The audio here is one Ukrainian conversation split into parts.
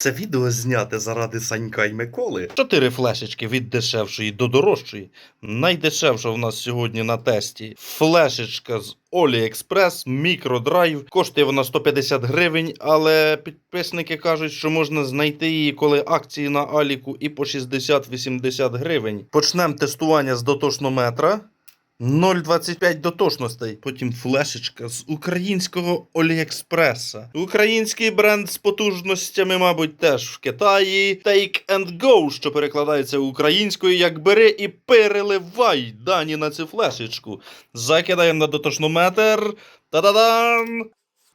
Це відео зняте заради Санька і Миколи. Чотири флешечки від дешевшої до дорожчої. Найдешевша в нас сьогодні на тесті. Флешечка з AliExpress мікродрайв. Коштує вона 150 гривень, але підписники кажуть, що можна знайти її, коли акції на Аліку і по 60-80 гривень. Почнемо тестування з дотошнометра. 0,25 дотошностей. Потім флешечка з українського Оліекспреса. Український бренд з потужностями, мабуть, теж в Китаї. Take and go, що перекладається українською як бери і переливай дані на цю флешечку. Закидаємо на дотошнометр. Та-да-дан!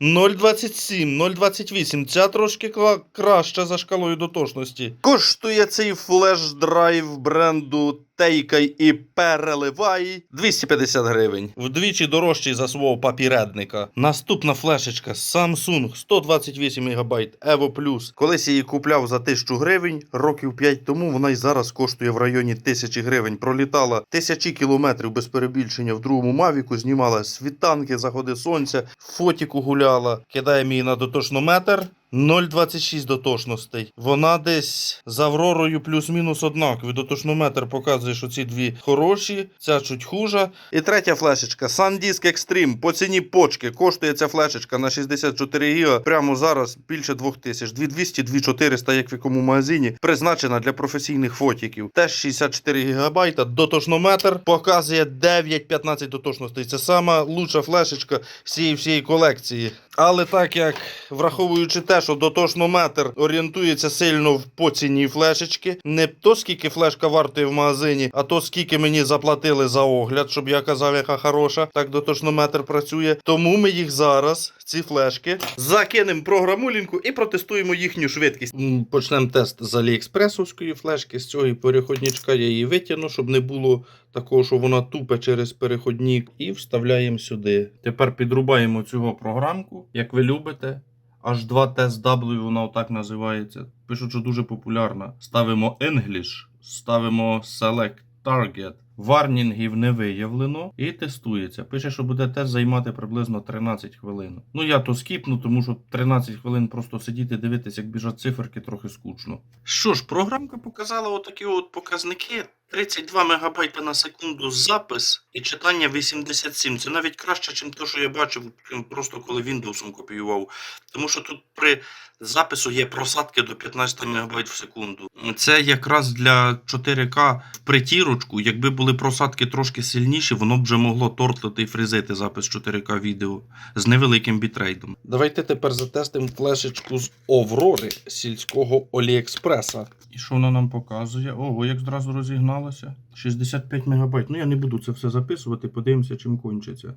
0,27, 0,28. Ця трошки кла- краща за шкалою дотошності. Коштує цей флеш-драйв бренду Тейкай і переливай 250 гривень. Вдвічі дорожчий за свого папіредника. Наступна флешечка Samsung 128 МБ Evo Plus. Колись я її купляв за 1000 гривень, років 5 тому вона й зараз коштує в районі 1000 гривень. Пролітала тисячі кілометрів без перебільшення в другому мавіку, знімала світанки, заходи сонця, фотіку гуляла. Кидаємо її на дотошнометр. 0,26 дотошностей. Вона десь з Авророю плюс-мінус однакові. Дотошнометр показує, що ці дві хороші, ця чуть хужа. І третя флешечка SanDisk Extreme по ціні почки. Коштує ця флешечка на 64 ГБ прямо зараз більше 2000. 2200, 2400, як в якому магазині. Призначена для професійних фотіків. Теж 64 ГБ. Дотошнометр показує 9-15 дотошностей. Це сама лучша флешечка всієї всієї колекції. Але так як враховуючи те, що дотошнометр орієнтується сильно в ціні флешечки, не то скільки флешка вартує в магазині, а то скільки мені заплатили за огляд, щоб я казав, яка хороша, так дотошнометр працює. Тому ми їх зараз, ці флешки, закинемо програмулінку і протестуємо їхню швидкість. Почнемо тест з Аліекспресовської флешки. З цього переходничка я її витягну, щоб не було такого, що вона тупе через переходник, і вставляємо сюди. Тепер підрубаємо цього програмку, як ви любите. H2 Test W, вона отак називається. Пишуть, що дуже популярна. Ставимо English, ставимо Select Target. Варнінгів не виявлено і тестується. Пише, що буде тест займати приблизно 13 хвилин. Ну я то скіпну, тому що 13 хвилин просто сидіти, дивитися, як біжать циферки, трохи скучно. Що ж, програмка показала отакі от показники. 32 МБ на секунду запис і читання 87. Це навіть краще, ніж те, що я бачив, просто коли Windows копіював. Тому що тут при запису є просадки до 15 МБ в секунду. Це якраз для 4К в притірочку. Якби були просадки трошки сильніші, воно б вже могло тортлити і фризити запис 4К відео з невеликим бітрейтом. Давайте тепер затестимо флешечку з Оврори сільського Оліекспреса. І що вона нам показує? Ого, як зразу розігналося. 65 МБ. Ну я не буду це все записувати, подивимося, чим кончиться.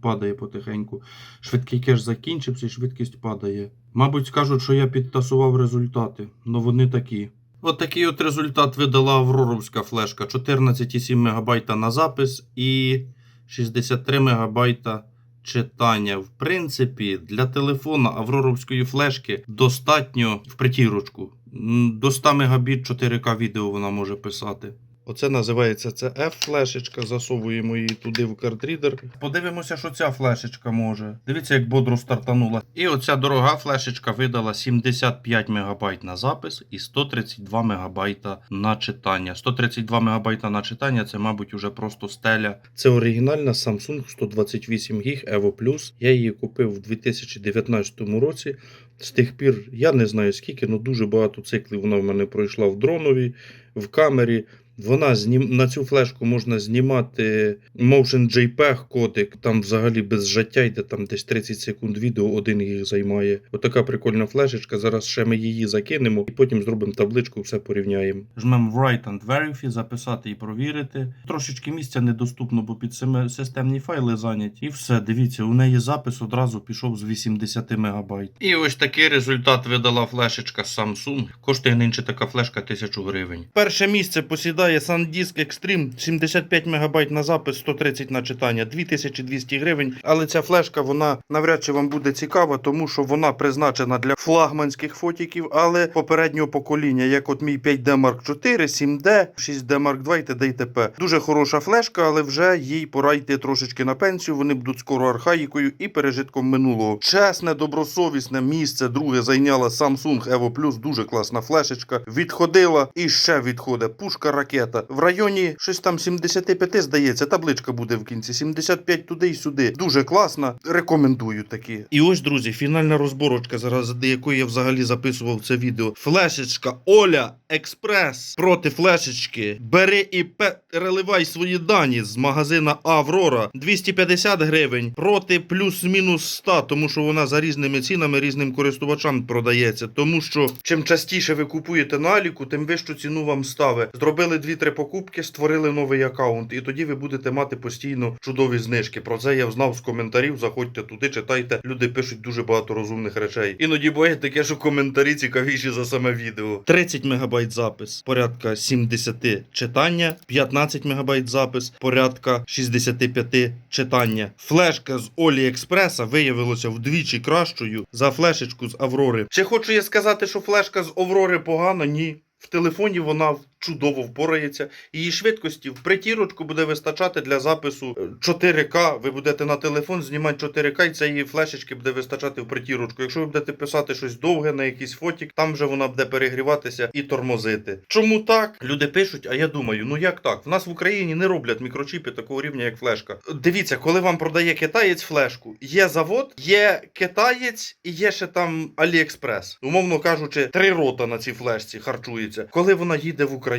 Падає потихеньку. Швидкий кеш закінчився і швидкість падає. Мабуть, скажуть, що я підтасував результати, але вони такі. От такий от результат видала Аврорумська флешка. 14,7 МБ на запис і 63 МБ читання. В принципі, для телефона Авроровської флешки достатньо в притірочку. До 100 Мбіт 4К відео вона може писати. Оце називається це F-флешечка. Засовуємо її туди в картрідер. Подивимося, що ця флешечка може. Дивіться, як бодро стартанула. І оця дорога флешечка видала 75 МБ на запис і 132 МБ на читання. 132 МБ на читання це, мабуть, уже просто стеля. Це оригінальна Samsung 128 ГБ Evo Plus. Я її купив в 2019 році. З тих пір я не знаю скільки, але дуже багато циклів вона в мене пройшла в дронові, в камері. Вона знім... на цю флешку можна знімати Motion JPEG кодик, там взагалі без життя йде там десь 30 секунд відео, один їх займає. Отака прикольна флешечка. Зараз ще ми її закинемо і потім зробимо табличку, все порівняємо. Жмемо в Write and Verify, записати і провірити. Трошечки місця недоступно, бо під системні файли зайняті. І все, дивіться, у неї запис одразу пішов з 80 МБ. І ось такий результат видала флешечка Samsung. Коштує нинче така флешка 1000 гривень. Перше місце посідає виглядає SanDisk Extreme 75 МБ на запис, 130 на читання, 2200 гривень. Але ця флешка вона навряд чи вам буде цікава, тому що вона призначена для флагманських фотіків, але попереднього покоління, як от мій 5D Mark 4, 7D, 6D Mark 2 і т.д. і т.п. Дуже хороша флешка, але вже їй пора йти трошечки на пенсію. Вони будуть скоро архаїкою і пережитком минулого. Чесне, добросовісне місце друге зайняла Samsung Evo Plus. Дуже класна флешечка. Відходила і ще відходить. Пушка ракета. В районі щось там 75, здається. Табличка буде в кінці. 75 туди і сюди. Дуже класна. Рекомендую такі. І ось, друзі, фінальна розборочка, заради якої я взагалі записував це відео. Флешечка Оля Експрес проти флешечки. Бери і переливай свої дані з магазина Аврора 250 гривень проти плюс-мінус 100, тому що вона за різними цінами різним користувачам продається. Тому що чим частіше ви купуєте на Аліку, тим вищу ціну вам ставить. Зробили 2-3 покупки, створили новий аккаунт, і тоді ви будете мати постійно чудові знижки. Про це я знав з коментарів. Заходьте туди, читайте. Люди пишуть дуже багато розумних речей. Іноді буває таке, що коментарі цікавіші за саме відео. 30 МБ запис, порядка 70 читання, 15 МБ запис, порядка 65 читання. Флешка з Оліекспреса виявилася вдвічі кращою за флешечку з Аврори. Чи хочу я сказати, що флешка з Аврори погана? Ні. В телефоні вона чудово впорається. Її швидкості в притірочку буде вистачати для запису е, 4К. Ви будете на телефон знімати 4К, і цієї флешечки буде вистачати в притірочку. Якщо ви будете писати щось довге на якийсь фотік, там вже вона буде перегріватися і тормозити. Чому так? Люди пишуть, а я думаю, ну як так? В нас в Україні не роблять мікрочіпи такого рівня, як флешка. Дивіться, коли вам продає китаєць флешку, є завод, є китаєць і є ще там Аліекспрес. Умовно кажучи, три рота на цій флешці харчується. Коли вона їде в Україну,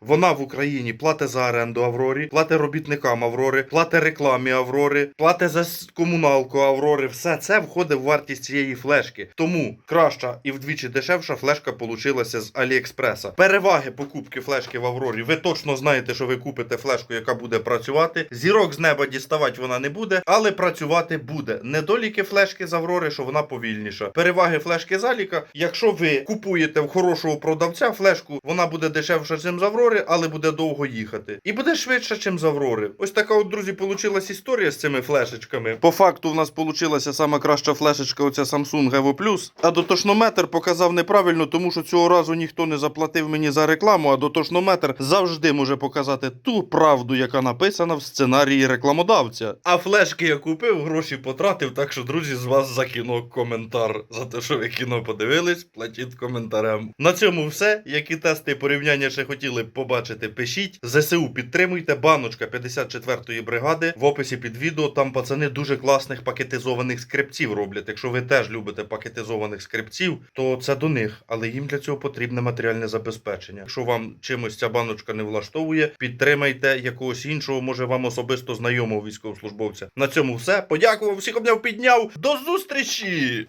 вона в Україні платить за оренду Аврорі, платить робітникам Аврори, платить рекламі Аврори, платить за комуналку Аврори. Все це входить в вартість цієї флешки. Тому краща і вдвічі дешевша флешка получилася з Аліекспреса. Переваги покупки флешки в Аврорі. Ви точно знаєте, що ви купите флешку, яка буде працювати. Зірок з неба діставати вона не буде, але працювати буде. Недоліки флешки з Аврори, що вона повільніша. Переваги флешки з Аліка. Якщо ви купуєте в хорошого продавця флешку, вона буде дешевша, ніж з Аврори, але буде довго їхати. І буде швидше, ніж з Аврори. Ось така от, друзі, получилась історія з цими флешечками. По факту, в нас получилася сама краща флешечка, оця Samsung Evo Plus. А дотошнометр показав неправильно, тому що цього разу ніхто не заплатив мені за рекламу, а дотошнометр завжди може показати ту правду, яка написана в сценарії рекламодавця. А флешки я купив, гроші потратив, так що, друзі, з вас за кіно коментар. За те, що ви кіно подивились, платіть коментарем. На цьому все. Які тести і порівняння ще хотіли б побачити, пишіть. ЗСУ підтримуйте. Баночка 54-ї бригади. В описі під відео там пацани дуже класних пакетизованих скрипців роблять. Якщо ви теж любите пакетизованих скрипців, то це до них, але їм для цього потрібне матеріальне забезпечення. Якщо вам чимось ця баночка не влаштовує, підтримайте якогось іншого, може вам особисто знайомого військовослужбовця. На цьому все. Подякував, всіх обняв, підняв. До зустрічі!